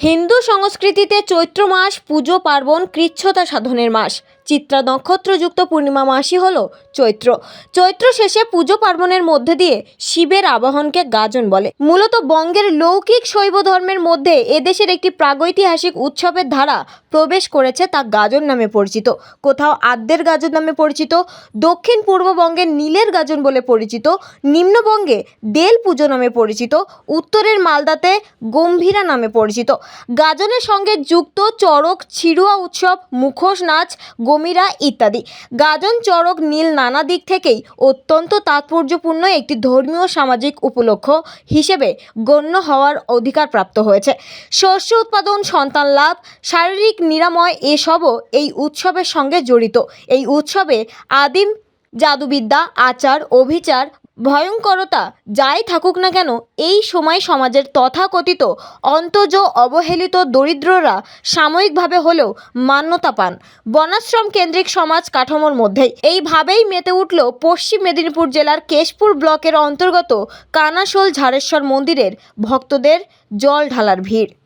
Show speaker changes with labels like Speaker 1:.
Speaker 1: হিন্দু সংস্কৃতিতে চৈত্র মাস পুজো পার্বণ কৃচ্ছতা সাধনের মাস। চিত্রা নক্ষত্রযুক্ত পূর্ণিমা মাসই হল চৈত্র। চৈত্র শেষে পুজো পার্বণের মধ্যে দিয়ে শিবের আবাহনকে গাজন বলে। মূলত বঙ্গের লৌকিক শৈব ধর্মের মধ্যে এদেশের একটি প্রাগৈতিহাসিক উৎসবের ধারা প্রবেশ করেছে তা গাজন নামে পরিচিত। কোথাও আদ্যের গাজন নামে পরিচিত, দক্ষিণ পূর্ববঙ্গের নীলের গাজন বলে পরিচিত নিম্নবঙ্গে দেল পুজো নামে পরিচিত, উত্তরের মালদাতে গম্ভীরা নামে পরিচিত। গাজনের সঙ্গে যুক্ত চড়ক, ছিড়ুয়া উৎসব, মুখোশ নাচ গমিরা ইত্যাদি। গাজন চড়ক নীল নানা দিক থেকেই অত্যন্ত তাৎপর্যপূর্ণ একটি ধর্মীয় সামাজিক উপলক্ষ হিসেবে গণ্য হওয়ার অধিকার প্রাপ্ত হয়েছে। শস্য উৎপাদন, সন্তান লাভ, শারীরিক নিরাময় এসবও এই উৎসবের সঙ্গে জড়িত। এই উৎসবে আদিম জাদুবিদ্যা, আচার, অভিচার ভয়ঙ্করতা যাই থাকুক না কেন, এই সময় সমাজের তথাকথিত অন্তজ অবহেলিত দরিদ্ররা সাময়িকভাবে হলেও মান্যতা পান। বনাশ্রম কেন্দ্রিক সমাজ কাঠামোর মধ্যেই। এইভাবেই মেতে উঠল পশ্চিম মেদিনীপুর জেলার কেশপুর ব্লকের অন্তর্গত কানাশোল ঝাড়েশ্বর মন্দিরের ভক্তদের জল ঢালার ভিড়।